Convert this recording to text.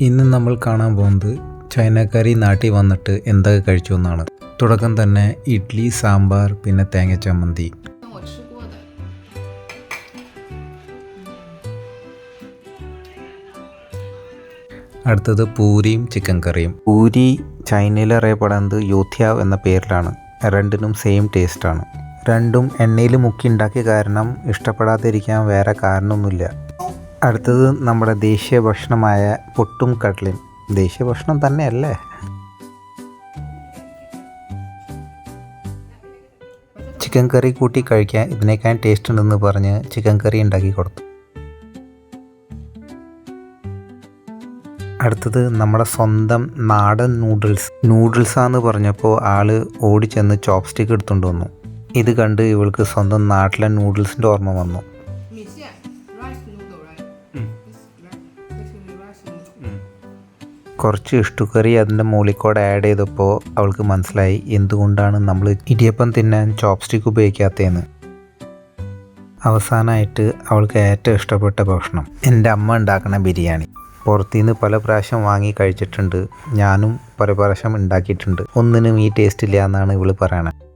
ഇന്ന് നമ്മൾ കാണാൻ പോകുന്നത് ചൈനക്കാരി നാട്ടിൽ വന്നിട്ട് എന്തൊക്കെ കഴിച്ചു എന്നാണ്. തുടക്കം തന്നെ ഇഡ്ഡലി സാമ്പാർ പിന്നെ തേങ്ങ ചമ്മന്തി. അടുത്തത് പൂരിയും ചിക്കൻ കറിയും. പൂരി ചൈനയിൽ അറിയപ്പെടുന്നത് യോധ്യ എന്ന പേരിലാണ്. രണ്ടിനും സെയിം ടേസ്റ്റാണ് രണ്ടും എണ്ണയിൽ മുക്കി ഉണ്ടാക്കിയ കാരണം ഇഷ്ടപ്പെടാതിരിക്കാൻ വേറെ കാരണമൊന്നുമില്ല. അടുത്തത് നമ്മുടെ ദേശീയ ഭക്ഷണമായ പൊട്ടും കട്ലയും. ദേശീയ ഭക്ഷണം തന്നെയല്ലേ? ചിക്കൻ കറി കൂട്ടി കഴിക്കാൻ ഇതിനേക്കാൾ ടേസ്റ്റ് ഉണ്ടെന്ന് പറഞ്ഞ് ചിക്കൻ കറി ഉണ്ടാക്കി കൊടുത്തു. അടുത്തത് നമ്മുടെ സ്വന്തം നാടൻ നൂഡിൽസ് നൂഡിൽസാന്ന് പറഞ്ഞപ്പോൾ ആൾ ഓടിച്ചെന്ന് ചോപ്സ്റ്റിക്ക് എടുത്തുകൊണ്ട് വന്നു. ഇത് കണ്ട് ഇവൾക്ക് സ്വന്തം നാട്ടിലെ നൂഡിൽസിന്റെ ഓർമ്മ വന്നു？കുറച്ച് ഇഷ്ടുക്കറി അതിന്റെ മുകളിൽ ആഡ് ചെയ്തപ്പോൾ അവൾക്ക് മനസ്സിലായി എന്തുകൊണ്ടാണ് നമ്മൾ ഇടിയപ്പം തിന്നാൻ ചോപ്സ്റ്റിക്ക് ഉപയോഗിക്കാത്തതെന്ന്. അവസാനമായിട്ട് അവൾക്ക് ഏറ്റവും ഇഷ്ടപ്പെട്ട ഭക്ഷണം എന്റെ അമ്മ ഉണ്ടാക്കുന്ന ബിരിയാണി. പുറത്തുനിന്ന് പല പ്രാവശ്യം വാങ്ങി കഴിച്ചിട്ടുണ്ട്. ഞാനും പല പ്രാവശ്യം ഉണ്ടാക്കിയിട്ടുണ്ട്. ഒന്നിനും ഈ ടേസ്റ്റ് ഇല്ല എന്നാണ് ഇവൾ പറയണത്.